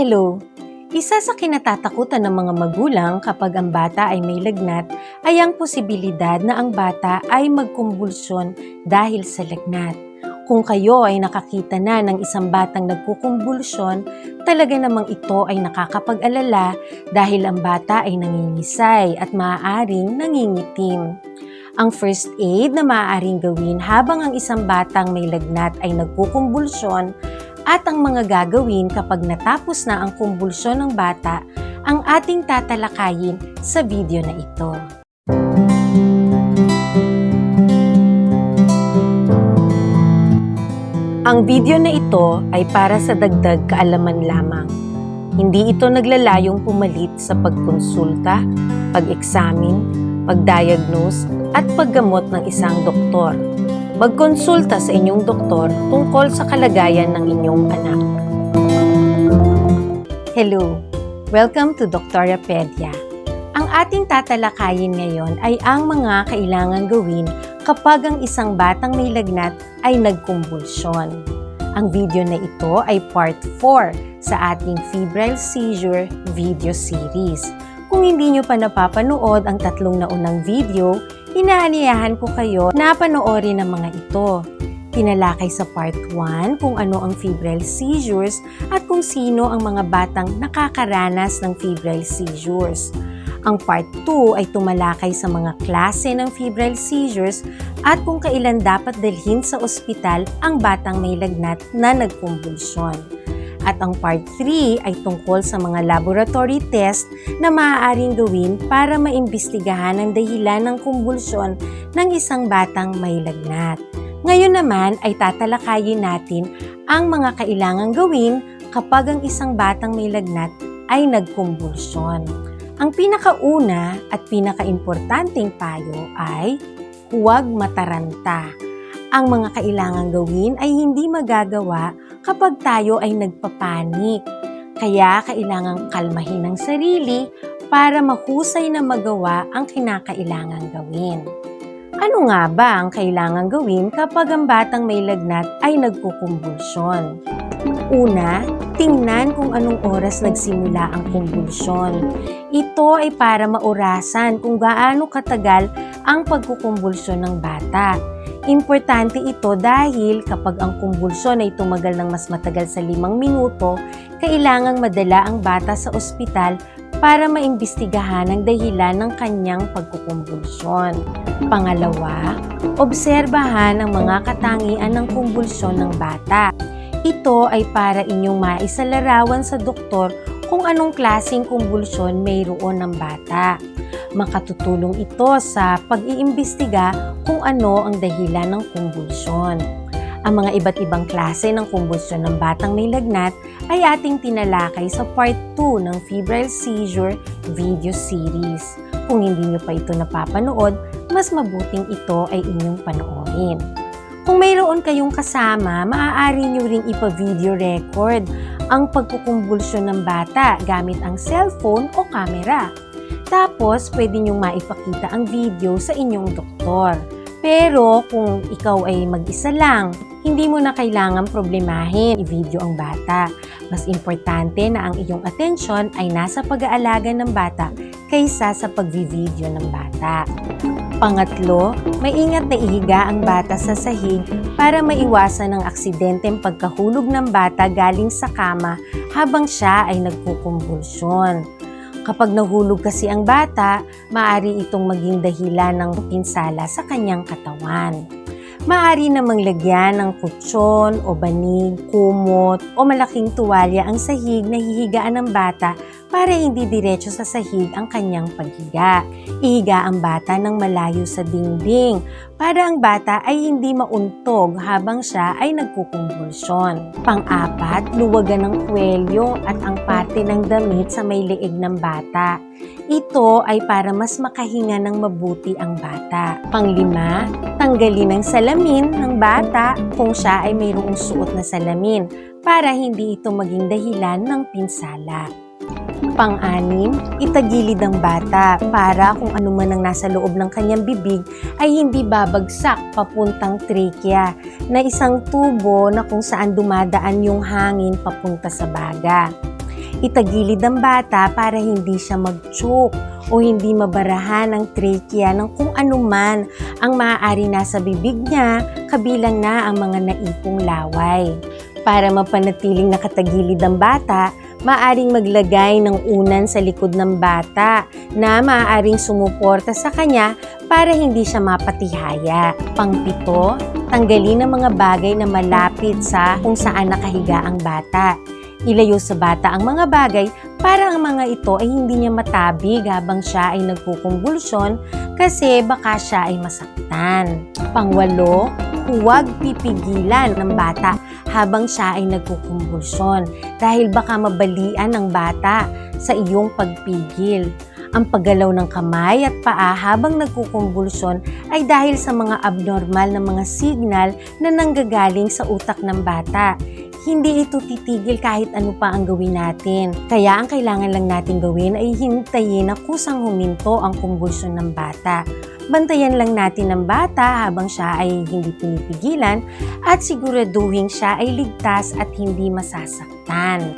Hello! Isa sa kinatatakutan ng mga magulang kapag ang bata ay may lagnat ay ang posibilidad na ang bata ay magkumbulsyon dahil sa lagnat. Kung kayo ay nakakita na ng isang batang nagkukumbulsyon, talaga namang ito ay nakakapag-alala dahil ang bata ay nangingisay at maaaring nangingitim. Ang first aid na maaaring gawin habang ang isang batang may lagnat ay nagkukumbulsyon at ang mga gagawin kapag natapos na ang kumbulsyon ng bata ang ating tatalakayin sa video na ito. Ang video na ito ay para sa dagdag kaalaman lamang. Hindi ito naglalayong pumalit sa pagkonsulta, pag-examine, pag-diagnose at paggamot ng isang doktor. Magkonsulta sa inyong doktor tungkol sa kalagayan ng inyong anak. Hello! Welcome to Doctorapedia. Ang ating tatalakayin ngayon ay ang mga kailangan gawin kapag ang isang batang may lagnat ay nagkumbulsyon. Ang video na ito ay part 4 sa ating febrile seizure video series. Kung hindi nyo pa napapanood ang tatlong naunang video, inaaniyahan ko kayo na panoorin ang mga ito. Tinalakay sa part 1 kung ano ang febrile seizures at kung sino ang mga batang nakakaranas ng febrile seizures. Ang part 2 ay tumalakay sa mga klase ng febrile seizures at kung kailan dapat dalhin sa ospital ang batang may lagnat na nagkumbulsyon. At ang part 3 ay tungkol sa mga laboratory test na maaaring gawin para maimbestigahan ang dahilan ng kumbulsyon ng isang batang may lagnat. Ngayon naman ay tatalakayin natin ang mga kailangang gawin kapag ang isang batang may lagnat ay nagkumbulsyon. Ang pinakauna at pinakaimportanteng payo ay huwag mataranta. Ang mga kailangang gawin ay hindi magagawa kapag tayo ay nagpapanik. Kaya kailangang kalmahin ang sarili para mahusay na magawa ang kinakailangang gawin. Ano nga ba ang kailangang gawin kapag ang batang may lagnat ay nagkukumbulsyon? Una, tingnan kung anong oras nagsimula ang kumbulsyon. Ito ay para maurasan kung gaano katagal ang pagkukumbulsyon ng bata. Importante ito dahil kapag ang kumbulsyon ay tumagal ng mas matagal sa limang minuto, kailangang madala ang bata sa ospital para maimbestigahan ang dahilan ng kanyang pagkukumbulsyon. Pangalawa, obserbahan ang mga katangian ng kumbulsyon ng bata. Ito ay para inyong maisalarawan sa doktor kung anong klaseng kumbulsyon mayroon ng bata. Makatutulong ito sa pag-iimbestiga kung ano ang dahilan ng kumbulsyon. Ang mga iba't ibang klase ng kumbulsyon ng batang may lagnat ay ating tinalakay sa part 2 ng febrile seizure video series. Kung hindi nyo pa ito napapanood, mas mabuting ito ay inyong panoorin. Kung mayroon kayong kasama, maaari nyo ring ipa-video record ang pagkukumbulsyon ng bata gamit ang cellphone o camera. Tapos, pwede nyo maipakita ang video sa inyong doktor. Pero kung ikaw ay mag-isa lang, hindi mo na kailangan problemahin i-video ang bata. Mas importante na ang iyong atensyon ay nasa pag-aalaga ng bata kaysa sa pagvi-video ng bata. Pangatlo, maingat na ihiga ang bata sa sahig para maiwasan ang aksidenteng pagkahulog ng bata galing sa kama habang siya ay nagkukumbulsyon. Kapag nahulog kasi ang bata, maari itong maging dahilan ng pinsala sa kanyang katawan. Maari namang lagyan ng kutsyon o banig, kumot o malaking tuwalya ang sahig na hihigaan ng bata para hindi diretso sa sahig ang kanyang paghiga. Ihiga ang bata ng malayo sa dingding para ang bata ay hindi mauntog habang siya ay nagkukumbulsyon. Pang-apat, luwagan ng kwelyo at ang parte ng damit sa may leeg ng bata. Ito ay para mas makahinga ng mabuti ang bata. Panglima, tanggalin ang salamin ng bata kung siya ay mayroong suot na salamin para hindi ito maging dahilan ng pinsala. Pang-anim, itagilid ang bata para kung ano man ang nasa loob ng kanyang bibig ay hindi babagsak papuntang trachea na isang tubo na kung saan dumadaan yung hangin papunta sa baga. Itagilid ang bata para hindi siya mag-choke o hindi mabarahan ang trachea ng kung anuman ang maaari nasa bibig niya, kabilang na ang mga naipong laway. Para mapanatiling nakatagilid ang bata, maaring maglagay ng unan sa likod ng bata na maaaring sumuporta sa kanya para hindi siya mapatihaya. Pangpito, tanggalin ang mga bagay na malapit sa kung saan nakahiga ang bata. Ilayo sa bata ang mga bagay para ang mga ito ay hindi niya matabig habang siya ay nagkukumbulsyon kasi baka siya ay masaktan. Pangwalo, huwag pipigilan ng bata habang siya ay nagkukumbulsyon dahil baka mabalian ng bata sa iyong pagpigil. Ang paggalaw ng kamay at paa habang nagkukumbulsyon ay dahil sa mga abnormal na mga signal na nanggagaling sa utak ng bata. Hindi ito titigil kahit ano pa ang gawin natin. Kaya ang kailangan lang natin gawin ay hintayin na kusang huminto ang kumbulsyon ng bata. Bantayan lang natin ang bata habang siya ay hindi pinipigilan at siguraduhin siya ay ligtas at hindi masasaktan.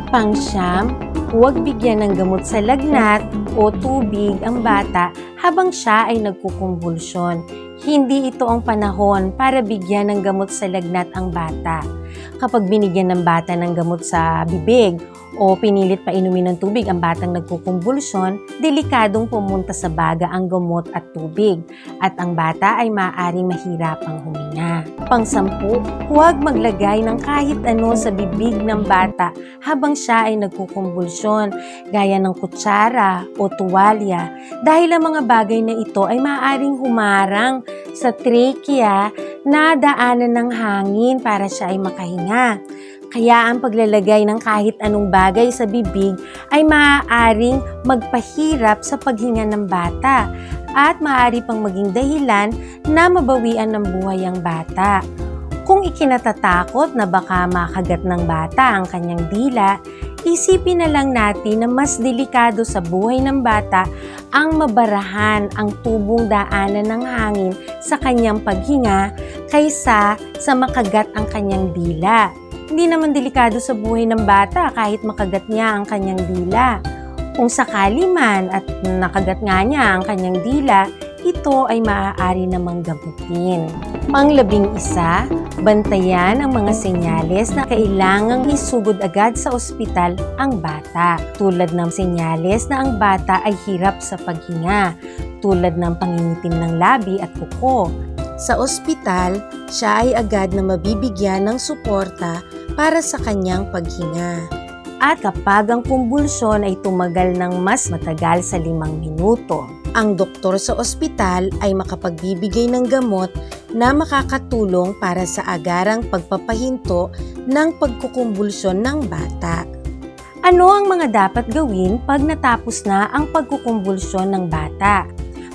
Pangsyam, huwag bigyan ng gamot sa lagnat o tubig ang bata habang siya ay nagkukumbulsyon. Hindi ito ang panahon para bigyan ng gamot sa lagnat ang bata. Kapag binigyan ng bata ng gamot sa bibig o pinilit pa inumin ng tubig ang batang nagkukumbulsyon, delikadong pumunta sa baga ang gamot at tubig at ang bata ay maaaring mahirapang huminga. Pangsampu, huwag maglagay ng kahit ano sa bibig ng bata habang siya ay nagkukumbulsyon, gaya ng kutsara o tuwalya, dahil ang mga bagay na ito ay maaaring humarang sa trachea na daanan ng hangin para siya ay makahinga. Kaya ang paglalagay ng kahit anong bagay sa bibig ay maaaring magpahirap sa paghinga ng bata at maaari pang maging dahilan na mabawian ng buhay ang bata. Kung ikinatatakot na baka makagat ng bata ang kanyang dila, isipin na lang natin na mas delikado sa buhay ng bata ang mabarahan ang tubong daanan ng hangin sa kanyang paghinga kaysa sa makagat ang kanyang dila. Hindi naman delikado sa buhay ng bata kahit makagat niya ang kanyang dila. Kung sakali man at nakagat nga niya ang kanyang dila, ito ay maaari namang gamutin. Panglabing isa, bantayan ang mga senyales na kailangang isugod agad sa ospital ang bata. Tulad ng senyales na ang bata ay hirap sa paghinga, tulad ng pangingitim ng labi at kuko. Sa ospital, siya ay agad na mabibigyan ng suporta para sa kanyang paghinga. At kapag ang kumbulsyon ay tumagal ng mas matagal sa limang minuto, ang doktor sa ospital ay makapagbibigay ng gamot na makakatulong para sa agarang pagpapahinto ng pagkukumbulsyon ng bata. Ano ang mga dapat gawin pag natapos na ang pagkukumbulsyon ng bata?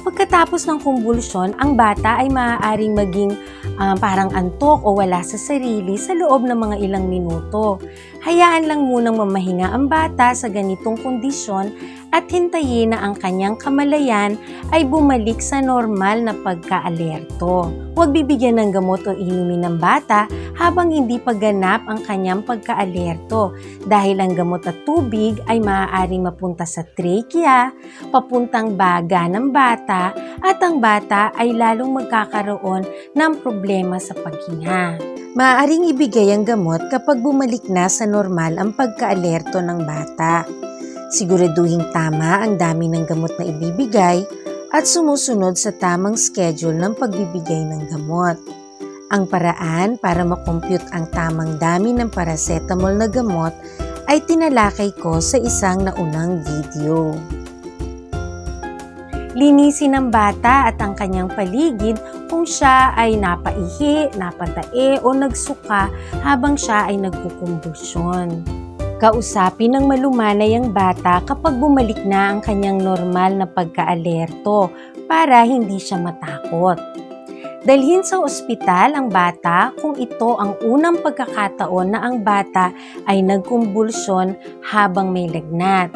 Pagkatapos ng kumbulsyon, ang bata ay maaaring maging ah, parang antok o wala sa sarili sa loob ng mga ilang minuto. Hayaan lang munang mamahinga ang bata sa ganitong kondisyon at hintayin na ang kanyang kamalayan ay bumalik sa normal na pagkaalerto. Huwag bibigyan ng gamot o inumin ng bata habang hindi pa ganap ang kanyang pagkaalerto dahil ang gamot at tubig ay maaaring mapunta sa trachea, papuntang baga ng bata at ang bata ay lalong magkakaroon ng problema sa paghinga. Maaaring ibigay ang gamot kapag bumalik na sa normal ang pagkaalerto ng bata. Siguraduhin tama ang dami ng gamot na ibibigay at sumusunod sa tamang schedule ng pagbibigay ng gamot. Ang paraan para makompute ang tamang dami ng paracetamol na gamot ay tinalakay ko sa isang naunang video. Linisin ng bata at ang kanyang paligid kung siya ay napaihi, napatae o nagsuka habang siya ay nagkukumbusyon. Kausapin ng malumanay ang bata kapag bumalik na ang kanyang normal na pagkaalerto para hindi siya matakot. Dalhin sa ospital ang bata kung ito ang unang pagkakataon na ang bata ay nagkumbulsyon habang may lagnat.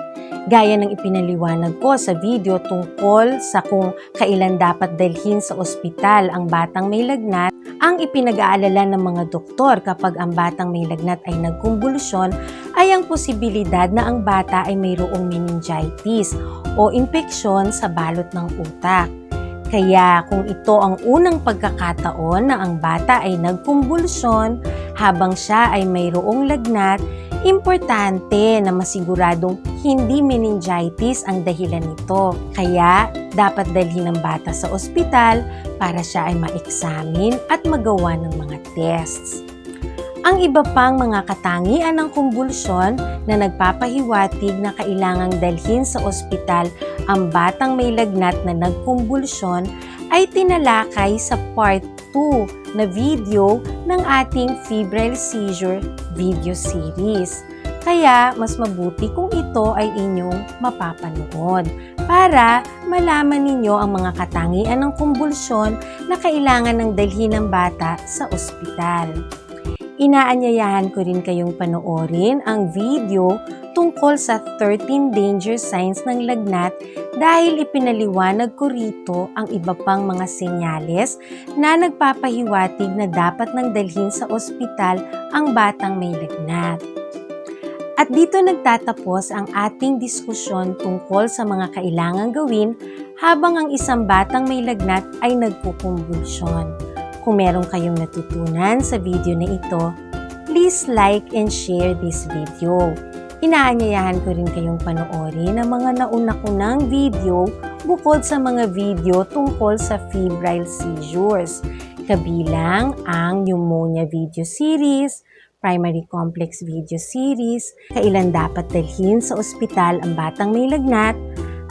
Gaya ng ipinaliwanag ko sa video tungkol sa kung kailan dapat dalhin sa ospital ang batang may lagnat, ang ipinag-aalala ng mga doktor kapag ang batang may lagnat ay nagkumbulsyon ay ang posibilidad na ang bata ay mayroong meningitis o impeksyon sa balot ng utak. Kaya kung ito ang unang pagkakataon na ang bata ay nagkumbulsyon habang siya ay mayroong lagnat, importante na masiguradong hindi meningitis ang dahilan nito. Kaya dapat dalhin ang bata sa ospital para siya ay ma-examine at magawa ng mga tests. Ang iba pang mga katangian ng kumbulsyon na nagpapahiwatig na kailangang dalhin sa ospital ang batang may lagnat na nagkumbulsyon ay tinalakay sa part 2 na video ng ating febrile seizure video series. Kaya mas mabuti kung ito ay inyong mapapanood para malaman ninyo ang mga katangian ng kumbulsyon na kailangan ng dalhin ng bata sa ospital. Inaanyayahan ko rin kayong panoorin ang video tungkol sa 13 danger signs ng lagnat dahil ipinaliwanag ko rito ang iba pang mga senyales na nagpapahiwatig na dapat nang dalhin sa ospital ang batang may lagnat. At dito nagtatapos ang ating diskusyon tungkol sa mga kailangang gawin habang ang isang batang may lagnat ay nagkukumbulsyon. Kung meron kayong natutunan sa video na ito, please like and share this video. Inaanyayahan ko rin kayong panoorin ang mga nauna ko ng video bukod sa mga video tungkol sa febrile seizures, kabilang ang pneumonia video series, primary complex video series, kailan dapat dalhin sa ospital ang batang may lagnat,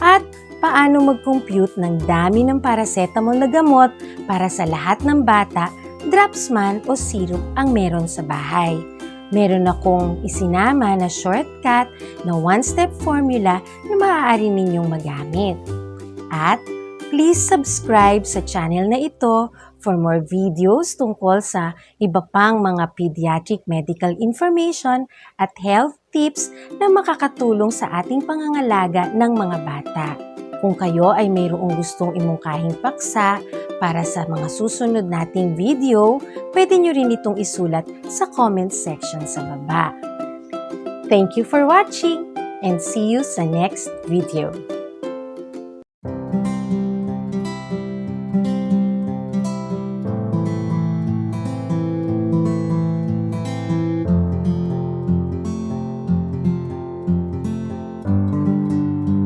at paano mag-compute ng dami ng paracetamol na gamot para sa lahat ng bata, drops man o syrup ang meron sa bahay. Meron akong isinama na shortcut na one-step formula na maaari ninyong magamit. At please subscribe sa channel na ito for more videos tungkol sa iba pang mga pediatric medical information at health tips na makakatulong sa ating pangangalaga ng mga bata. Kung kayo ay mayroong gustong imungkahing paksa para sa mga susunod nating video, pwede nyo rin itong isulat sa comment section sa baba. Thank you for watching and see you sa next video.